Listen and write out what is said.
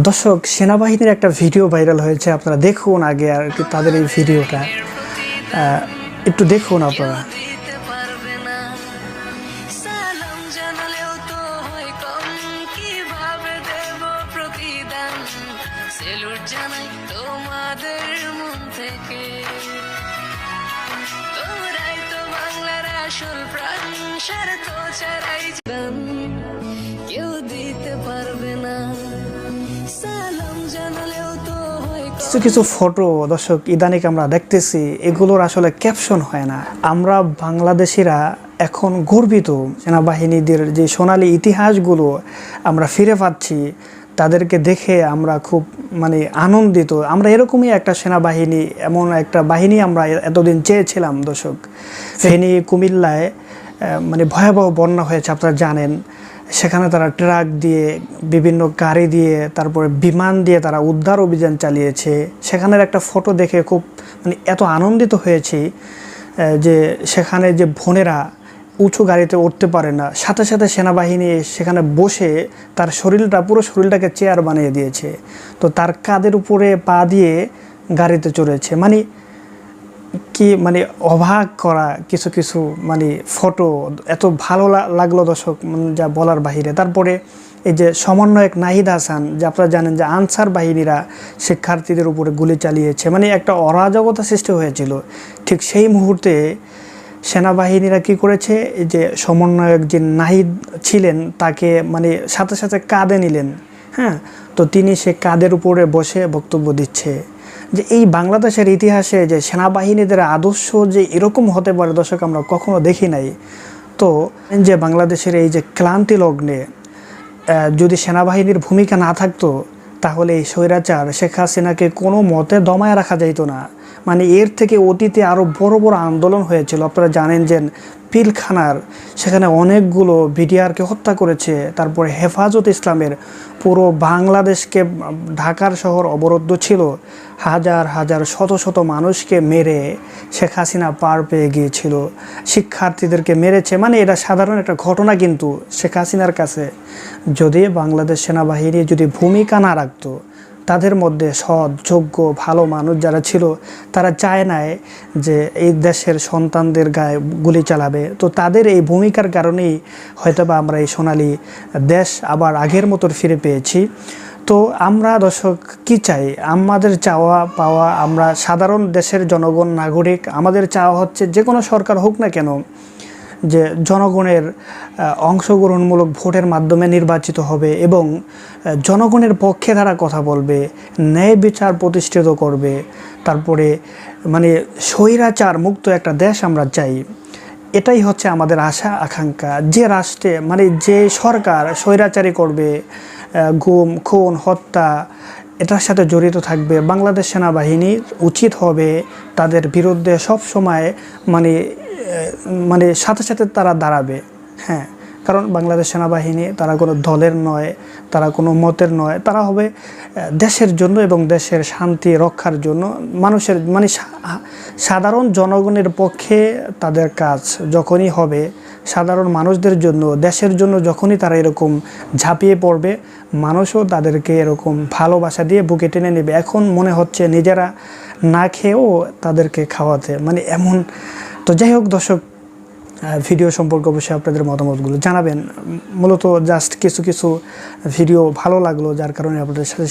দর্শক, সেনাবাহিনীর একটা ভিডিও ভাইরাল হয়েছে। আপনারা দেখুন আগে আর কি তাদের এই ভিডিওটা। একটু দেখুন আপনারা। তো তোমাদের মন থেকে তোমরাই তো বাংলার আসল প্রাণ স্বার্থ ছাড়াই কিছু কিছু ফটো দর্শক ইদানিক আমরা দেখতেছি, এগুলোর আসলে ক্যাপশন হয় না। আমরা বাংলাদেশিরা এখন গর্বিত সেনাবাহিনীদের যে সোনালী ইতিহাসগুলো আমরা ফিরে পাচ্ছি, তাদেরকে দেখে আমরা খুব মানে আনন্দিত। আমরা এরকমই একটা সেনাবাহিনী, এমন একটা বাহিনী আমরা এতদিন চেয়েছিলাম, দর্শক। ফেনী, কুমিল্লায় মানে ভয়াবহ বন্যা হয়েছে, আপনারা জানেন। সেখানে তারা ট্রাক দিয়ে, বিভিন্ন গাড়ি দিয়ে, তারপরে বিমান দিয়ে তারা উদ্ধার অভিযান চালিয়েছে। সেখানের একটা ফটো দেখে খুব মানে এত আনন্দিত হয়েছি যে সেখানে যে বোনেরা উঁচু গাড়িতে উঠতে পারে না, সাথে সাথে সেনাবাহিনী সেখানে বসে তার শরীরটা, পুরো শরীরটাকে চেয়ার বানিয়ে দিয়েছে। তো তার কাদের উপরে পা দিয়ে গাড়িতে চড়েছে। মানে কি মানে অবাক করা কিছু কিছু মানে ফটো এত ভালো লাগল দর্শক যা বলার বাহিরে। তারপরে এই যে সমন্বয়ক নাহিদ হাসান, যে আপনারা জানেন যে আনসার বাহিনীরা শিক্ষার্থীদের উপরে গুলি চালিয়েছে মানে একটা অরাজকতা সৃষ্টি হয়েছিল। ঠিক সেই মুহূর্তে সেনাবাহিনীরা কি করেছে? যে সমন্বয়ক যে নাহিদ ছিলেন, তাকে মানে সাথে সাথে কাঁধে নিলেন। হ্যাঁ? তো তিনি সে কাঁধের উপরে বসে বক্তব্য দিচ্ছে। যে এই বাংলাদেশের ইতিহাসে যে সেনাবাহিনীদের আদর্শ যে এরকম হতে পারে, দর্শক, আমরা কখনো দেখি নাই। তো যে বাংলাদেশের এই যে ক্লান্তি লগ্নে যদি সেনাবাহিনীর ভূমিকা না থাকতো, তাহলে এই স্বৈরাচার শেখ হাসিনাকে কোনো মতে দমায় রাখা যাইতো না। মানে এর থেকে অতীতে আরও বড় বড় আন্দোলন হয়েছিল। আপনারা জানেন যে পিলখানার সেখানে অনেকগুলো বিডিআরকে হত্যা করেছে, তারপরে হেফাজত ইসলামের পুরো বাংলাদেশকে ঢাকার শহর অবরুদ্ধ ছিল। হাজার হাজার শত শত মানুষকে মেরে শেখ হাসিনা পার পেয়ে গিয়েছিল। শিক্ষার্থীদেরকে মেরেছে মানে এটা সাধারণ একটা ঘটনা কিন্তু শেখ হাসিনার কাছে। যদি বাংলাদেশ সেনাবাহিনী যদি ভূমিকা না রাখতো তাদের মধ্যে সৎ, যোগ্য, ভালো মানুষ যারা ছিল, তারা চায় নাই যে এই দেশের সন্তানদের গায়ে গুলি চালাবে। তো তাদের এই ভূমিকার কারণেই হয়তোবা আমরা এই সোনালি দেশ আবার আগের মতো ফিরে পেয়েছি। তো আমরা দর্শক, কি চাই? আমাদের চাওয়া পাওয়া আমরা সাধারণ দেশের জনগণ, নাগরিক, আমাদের চাওয়া হচ্ছে যে কোনো সরকার হোক না কেন যে জনগণের অংশগ্রহণমূলক ভোটের মাধ্যমে নির্বাচিত হবে এবং জনগণের পক্ষে তারা কথা বলবে, ন্যায় বিচার প্রতিষ্ঠিত করবে, তারপরে মানে স্বৈরাচার মুক্ত একটা দেশ আমরা চাই। এটাই হচ্ছে আমাদের আশা, আকাঙ্ক্ষা। যে রাষ্ট্রে মানে যে সরকার স্বৈরাচারী করবে গুম, খুন, হত্যা, এটার সাথে জড়িত থাকবে, বাংলাদেশ সেনাবাহিনীর উচিত হবে তাদের বিরুদ্ধে সব সময় মানে মানে সাথে সাথে তারা দাঁড়াবে হ্যাঁ। কারণ বাংলাদেশ সেনাবাহিনী, তারা কোনো দলের নয়, তারা কোনো মতের নয়। তারা হবে দেশের জন্য এবং দেশের শান্তি রক্ষার জন্য মানুষের মানে সাধারণ জনগণের পক্ষে তাদের কাজ যখনই হবে, সাধারণ মানুষদের জন্য, দেশের জন্য যখনই তারা এরকম ঝাঁপিয়ে পড়বে, মানুষও তাদেরকে এরকম ভালোবাসা দিয়ে বুকে টেনে নেবে। এখন মনে হচ্ছে নিজেরা না খেয়েও তাদেরকে খাওয়াতে মানে এমন তো যাই হোক, দর্শক ভিডিও সম্পর্কে অবশ্যই আপনাদের মতামতগুলো জানাবেন। মূলত জাস্ট কিছু কিছু ভিডিও ভালো লাগল, যার কারণে আপনাদের সাথে